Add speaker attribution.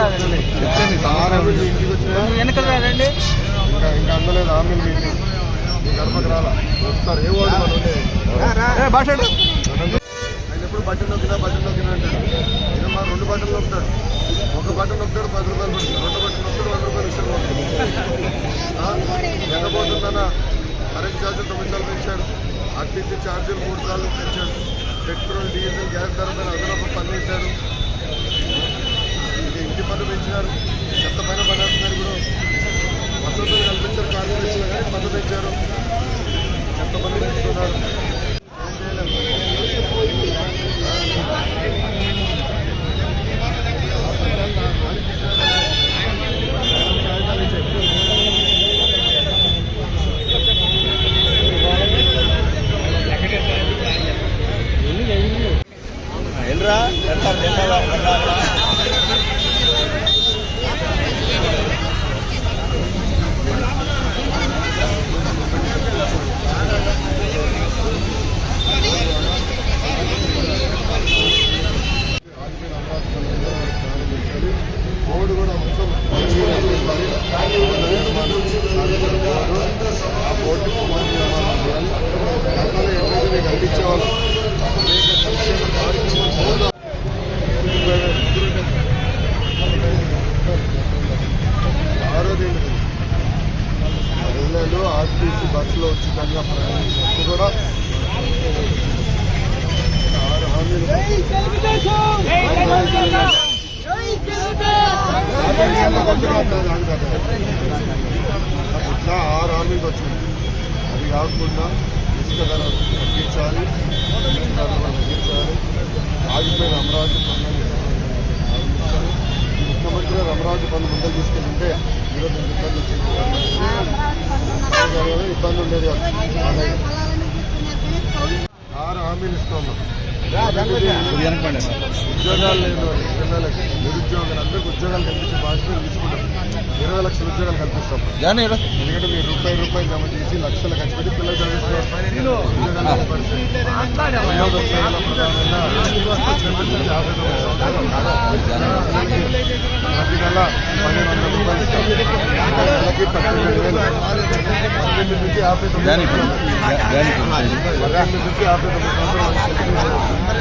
Speaker 1: రాదండి. వెనకాల రాదండి.
Speaker 2: ఇంకా ఇంకా అందలేదు హామీలు మీకు మీ గడపకు రాలా వస్తారు ఏ ఆయన ఎప్పుడు బట్టలు నొక్కినా బట్టలు నొక్కినా అంటాడు. మా రెండు బట్టలు నొక్కుతాడు. ఒక బట్టలు నొక్కుతాడు పది రూపాయలు పడుతుంది రెండు బట్టలు నొక్కుతాడు వంద రూపాయలు ఇష్టం ఎండబోతుందన్న కరెంట్ ఛార్జీలు తొమ్మిది సార్లు పెంచాడు. అతిథి ఛార్జీలు మూడు సార్లు పెంచాడు. పెట్రోల్ డీజిల్ గ్యాస్ ధర పైన అదనపు పన్ను వేశాడు. ఇంకా ఇంటి చెత్త పైన పడేస్తున్నారు ఇప్పుడు వసతులు కల్పించారు కార్యదర్శులు కానీ పన్ను ఇచ్చారు. ఎంతమంది పన్ను ఎల్రా ఎంత ఎంత ఆ బోర్డు గతంలో ఎట్లయితే మీకు అందించేవాళ్ళు అనేక సంక్షేమ కార్యక్రమాలు ఆర్టీసీ బస్సులో ఉచితంగా ప్రయాణించినప్పుడు కూడా ఆరు హామీలు ఇట్లా ఆరు హామీలు వచ్చింది. అది కాకుండా ఇసుక ధర తగ్గించాలి తగ్గించాలి. ఆగిపోయిన అమరావతి పనులు. ముఖ్యమంత్రి గారు అమరావతి పనులు ముందలు తీసుకెళ్తుంటే ఈరోజు ఇబ్బంది వచ్చింది. ఇబ్బంది ఉండేది ఆరు హామీలు ఇస్తున్నాం. ఉద్యోగాలు పిల్లలకి నిరుద్యోగులు అందరికీ ఉద్యోగాలు కల్పించే బాధ్యత తీసుకుంటాం ఇరవై లక్షల ఉద్యోగాలు కల్పిస్తాం. ఎందుకంటే మీరు రూపాయి రూపాయి జమ చేసి లక్షలు ఖర్చు పెట్టి పిల్లలు చదివిస్తున్నారు. ప్రధానంగా. ప్రతి నెల పన్నెండు వందల రూపాయలు ఇస్తాం. ఒక నెలకి పద్దెనిమిది వేలు పద్దెనిమిది నుంచి యాభై తొమ్మిది పద్దెనిమిది నుంచి యాభై తొమ్మిది సంవత్సరాలు